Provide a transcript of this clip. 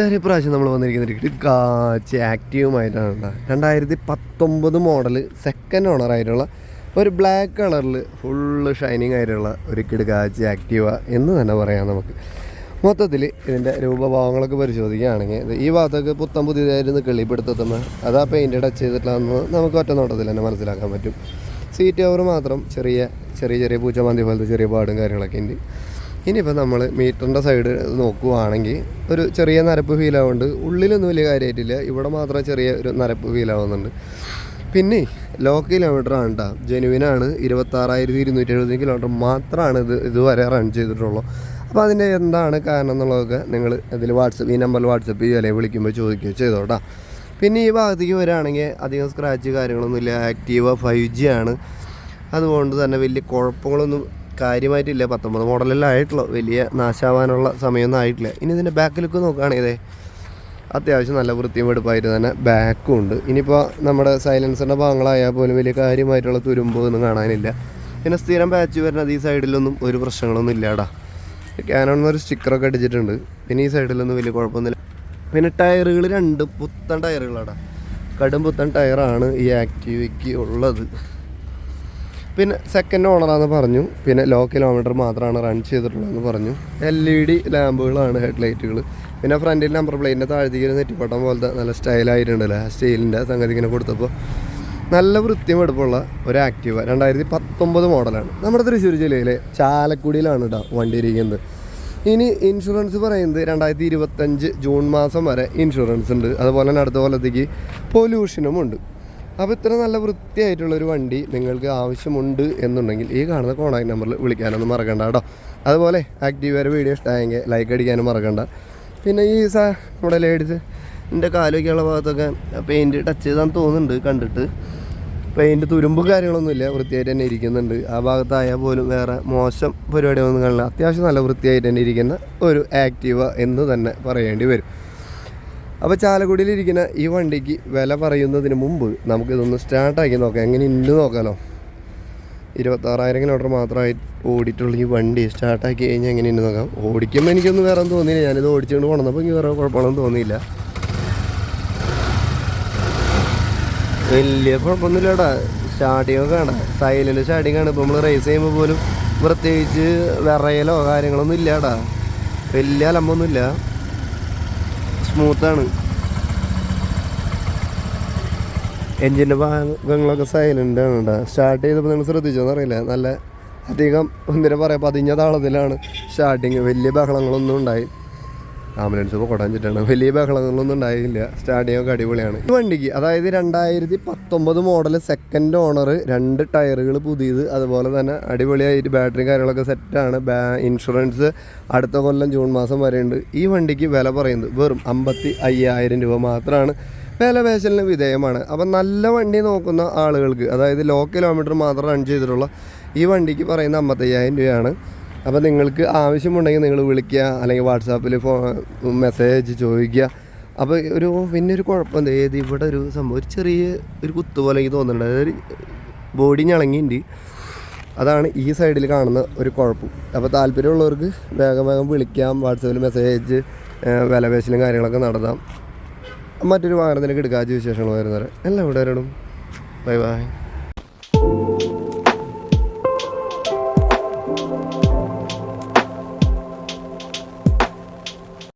ഒരു പ്രാവശ്യം നമ്മൾ വന്നിരിക്കുന്നത്? കാച്ച് ആക്റ്റീവുമായിട്ടാണ് കേട്ടോ രണ്ടായിരത്തി പത്തൊമ്പത് മോഡൽ സെക്കൻഡ് ഓണർ ആയിട്ടുള്ള ഒരു ബ്ലാക്ക് കളറിൽ ഫുള്ള് ഷൈനിങ് ആയിട്ടുള്ള ഒരു കിടുകാച്ച് ആക്റ്റീവ എന്ന് തന്നെ പറയാം നമുക്ക്. മൊത്തത്തിൽ ഇതിന്റെ രൂപഭാവങ്ങളൊക്കെ പരിശോധിക്കുകയാണെങ്കിൽ ഈ ഭാഗത്തൊക്കെ പുത്തം പുതിയതായിരുന്നു കിളിപ്പെടുത്തുമ്പോൾ അതാ പെയിന്റ് ടച്ച് ചെയ്തിട്ടില്ലെന്ന് നമുക്ക് ഒറ്റ നോട്ടത്തിൽ തന്നെ മനസ്സിലാക്കാൻ പറ്റും. സീറ്റ് കവർ മാത്രം ചെറിയ ചെറിയ ചെറിയ പൂച്ചമാന്തി പോലത്തെ ചെറിയ പാടും കാര്യങ്ങളൊക്കെ ഉണ്ട്. ഇനിയിപ്പോൾ നമ്മൾ മീറ്ററിന്റെ സൈഡ് നോക്കുകയാണെങ്കിൽ ഒരു ചെറിയ നരപ്പ് ഫീൽ ആവുന്നുണ്ട് ഉള്ളിലൊന്നും വലിയ കാര്യമായിട്ടില്ല ഇവിടെ മാത്രം ചെറിയ ഒരു നരപ്പ് ഫീൽ ആവുന്നുണ്ട്. പിന്നെ ലോ കിലോമീറ്റർ ആണ് കേട്ടോ ജെനുവിനാണ് ഇരുപത്താറായിരത്തി ഇരുന്നൂറ്റി എഴുപത് കിലോമീറ്റർ മാത്രമാണ് ഇത് ഇതുവരെ റൺ ചെയ്തിട്ടുള്ളൂ. അപ്പോൾ അതിന്റെ എന്താണ് കാരണം എന്നുള്ളതൊക്കെ നിങ്ങൾ ഇതിൽ വാട്സപ്പ് ഈ നമ്പറിൽ വാട്സപ്പ് ചെയ്യുക അല്ലെങ്കിൽ വിളിക്കുമ്പോൾ ചോദിക്കുകയോ ചെയ്തോട്ടാ. പിന്നെ ഈ ഭാഗത്തേക്ക് വരികയാണെങ്കിൽ അധികം സ്ക്രാച്ച് കാര്യങ്ങളൊന്നുമില്ല. ആക്റ്റീവ ഫൈവ് ജി ആണ്. അതുകൊണ്ട് തന്നെ വലിയ കുഴപ്പങ്ങളൊന്നും കാര്യമായിട്ടില്ല. പത്തൊമ്പത് മോഡലെല്ലാം ആയിട്ടുള്ളൂ. വലിയ നാശാവാനുള്ള സമയമൊന്നും ആയിട്ടില്ല. ഇനി ഇതിന്റെ ബാക്ക് ലുക്ക് നോക്കുകയാണെങ്കിൽ ഇതേ അത്യാവശ്യം നല്ല വൃത്തിയും വെടുപ്പായിട്ട് തന്നെ ബാക്കും ഉണ്ട്. ഇനിയിപ്പോൾ നമ്മുടെ സൈലൻസറിന്റെ ഭാഗങ്ങളായാൽ പോലും വലിയ കാര്യമായിട്ടുള്ള തുരുമ്പ് ഒന്നും കാണാനില്ല. പിന്നെ സ്ഥിരം ബാച്ച് വരുന്നത് ഈ സൈഡിലൊന്നും ഒരു പ്രശ്നങ്ങളൊന്നും ഇല്ലാടാ. ക്യാനോൺ ഒരു സ്റ്റിക്കറൊക്കെ അടിച്ചിട്ടുണ്ട്. പിന്നെ ഈ സൈഡിലൊന്നും വലിയ കുഴപ്പമൊന്നുമില്ല. പിന്നെ ടയറുകൾ രണ്ട് പുത്തൻ ടയറുകളാടാ. കടും പുത്തൻ ടയറാണ് ഈ ആക്റ്റീവയ്ക്ക് ഉള്ളത്. പിന്നെ സെക്കൻഡ് ഓണറാന്ന് പറഞ്ഞു. പിന്നെ ലോ കിലോമീറ്റർ മാത്രമാണ് റൺ ചെയ്തിട്ടുള്ളതെന്ന് പറഞ്ഞു. എൽ ഇ ഡി ലാമ്പുകളാണ് ഹെഡ് ലൈറ്റുകൾ പിന്നെ ഫ്രണ്ടിൽ നമ്പർ പ്ലേറ്റിന്റെ താഴ്ത്തിക്ക് ഒരു നെറ്റിപ്പട്ടം പോലത്തെ നല്ല സ്റ്റൈലായിട്ടുണ്ടല്ലോ സ്റ്റൈലിന്റെ സംഗതി ഇങ്ങനെ കൊടുത്തപ്പോൾ നല്ല വൃത്തിയും എടുപ്പുള്ള ഒരു ആക്റ്റീവ രണ്ടായിരത്തി പത്തൊമ്പത് മോഡലാണ് നമ്മുടെ തൃശ്ശൂർ ജില്ലയിലെ ചാലക്കുടിയിലാണ് കേട്ടോ വണ്ടി ഇരിക്കുന്നത്. ഇനി ഇൻഷുറൻസ് പറയുന്നത് രണ്ടായിരത്തി ഇരുപത്തഞ്ച് ജൂൺ മാസം വരെ ഇൻഷുറൻസ് ഉണ്ട്. അതുപോലെ തന്നെ അടുത്ത കൊല്ലത്തേക്ക് പൊല്യൂഷനും ഉണ്ട്. അപ്പോൾ ഇത്ര നല്ല വൃത്തിയായിട്ടുള്ളൊരു വണ്ടി നിങ്ങൾക്ക് ആവശ്യമുണ്ട് എന്നുണ്ടെങ്കിൽ ഈ കാണുന്ന കോൺടാക്ട് നമ്പറിൽ വിളിക്കാനൊന്നും മറക്കണ്ട കേട്ടോ. അതുപോലെ ആക്റ്റീവ് വരെ വീഡിയോ ഇഷ്ടമായെങ്കിൽ ലൈക്ക് അടിക്കാനും മറക്കണ്ട. പിന്നെ ഈ സാ നമ്മുടെ ലേഡീസ് എന്റെ കാലൊക്കെയുള്ള ഭാഗത്തൊക്കെ പെയിന്റ് ടച്ച് ചെയ്താന്ന് തോന്നുന്നുണ്ട് കണ്ടിട്ട്. പെയിന്റ് തുരുമ്പും കാര്യങ്ങളൊന്നുമില്ല വൃത്തിയായിട്ട് തന്നെ ഇരിക്കുന്നുണ്ട്. ആ ഭാഗത്തായാൽ പോലും വേറെ മോശം പരിപാടിയൊന്നും കാണില്ല. അത്യാവശ്യം നല്ല വൃത്തിയായിട്ട് തന്നെ ഇരിക്കുന്ന ഒരു ആക്റ്റീവ എന്ന് തന്നെ പറയേണ്ടി വരും. അപ്പോൾ ചാലക്കുടിയിലിരിക്കുന്ന ഈ വണ്ടിക്ക് വില പറയുന്നതിന് മുമ്പ് നമുക്കിതൊന്ന് സ്റ്റാർട്ടാക്കി നോക്കാം. എങ്ങനെ ഉണ്ട് നോക്കാമല്ലോ ഇരുപത്താറായിരം കിലോമീറ്റർ മാത്രമായി ഓടിയിട്ടുള്ള ഈ വണ്ടി സ്റ്റാർട്ടാക്കി കഴിഞ്ഞാൽ എങ്ങനെ ഇന്ന് നോക്കാം. ഓടിക്കുമ്പോൾ എനിക്കൊന്നും വേറെ തോന്നിയില്ല. ഞാനിത് ഓടിച്ചുകൊണ്ട് കൊണ്ടുവന്നപ്പോൾ എനിക്ക് വേറെ കുഴപ്പമൊന്നും തോന്നിയില്ല. വലിയ കുഴപ്പമൊന്നുമില്ലടാ. സ്റ്റാർട്ടിങ് ഒക്കെ ആണ് സൈലന്റ് സ്റ്റാർട്ടിങ് ആണ്. ഇപ്പോൾ നമ്മൾ റേസ് ചെയ്യുമ്പോൾ പോലും പ്രത്യേകിച്ച് വിറയലോ കാര്യങ്ങളൊന്നും ഇല്ലാടാ. വലിയ അലമ്പൊന്നുമില്ല. സ്മൂത്താണ് എൻജിന്റെ ഭാഗങ്ങളൊക്കെ സൈലന്റ് ആണ് സ്റ്റാർട്ട് ചെയ്തപ്പോൾ നിങ്ങൾ ശ്രദ്ധിച്ചോന്ന് അറിയില്ല നല്ല അധികം എന്തിനാ പറയാ പതിഞ്ഞ താളത്തിലാണ് സ്റ്റാർട്ടിങ് വലിയ ബഹളങ്ങളൊന്നും ഉണ്ടായി. ആംബുലൻസ് ഇപ്പോൾ കൊടാഞ്ചിട്ടാണ് വലിയ ബഹളങ്ങളൊന്നും ഉണ്ടായില്ല. സ്റ്റാർട്ടിങ് ഒക്കെ അടിപൊളിയാണ്. ഈ വണ്ടിക്ക് അതായത് രണ്ടായിരത്തി പത്തൊമ്പത് മോഡൽ സെക്കൻഡ് ഓണർ രണ്ട് ടയറുകൾ പുതിയത്. അതുപോലെ തന്നെ അടിപൊളിയായിട്ട് ബാറ്ററി കാര്യങ്ങളൊക്കെ സെറ്റാണ് ഇൻഷുറൻസ് അടുത്ത കൊല്ലം ജൂൺ മാസം വരെയുണ്ട്. ഈ വണ്ടിക്ക് വില പറയുന്നത് വെറും അമ്പത്തി അയ്യായിരം രൂപ മാത്രമാണ് വില പേശലിന് വിധേയമാണ്. അപ്പം നല്ല വണ്ടി നോക്കുന്ന ആളുകൾക്ക് അതായത് ലോ കിലോമീറ്റർ മാത്രം റൺ ചെയ്തിട്ടുള്ള ഈ വണ്ടിക്ക് പറയുന്ന അമ്പത്തയ്യായിരം രൂപയാണ്. അപ്പോൾ നിങ്ങൾക്ക് ആവശ്യമുണ്ടെങ്കിൽ നിങ്ങൾ വിളിക്കുക അല്ലെങ്കിൽ വാട്സാപ്പിൽ ഫോ മെസ്സേജ് ചോദിക്കുക. അപ്പോൾ ഒരു പിന്നെ ഒരു കുഴപ്പം ഏത് ഇവിടെ ഒരു സംഭവം ഒരു ചെറിയ ഒരു കുത്തു പോലെ എനിക്ക് തോന്നുന്നുണ്ട്. അതായത് ബോഡി ഞളങ്ങിയിട്ടുണ്ട് അതാണ് ഈ സൈഡിൽ കാണുന്ന ഒരു കുഴപ്പം. അപ്പോൾ താല്പര്യമുള്ളവർക്ക് വേഗം വേഗം വിളിക്കാം വാട്സാപ്പിൽ മെസ്സേജ് വില പേശലും കാര്യങ്ങളൊക്കെ നടത്താം. മറ്റൊരു വാഹനത്തിലേക്ക് എടുക്കാത്ത വിശേഷങ്ങൾ വരുന്നവരെ. എല്ലാം ഇവിടെ വരണം. Bye bye.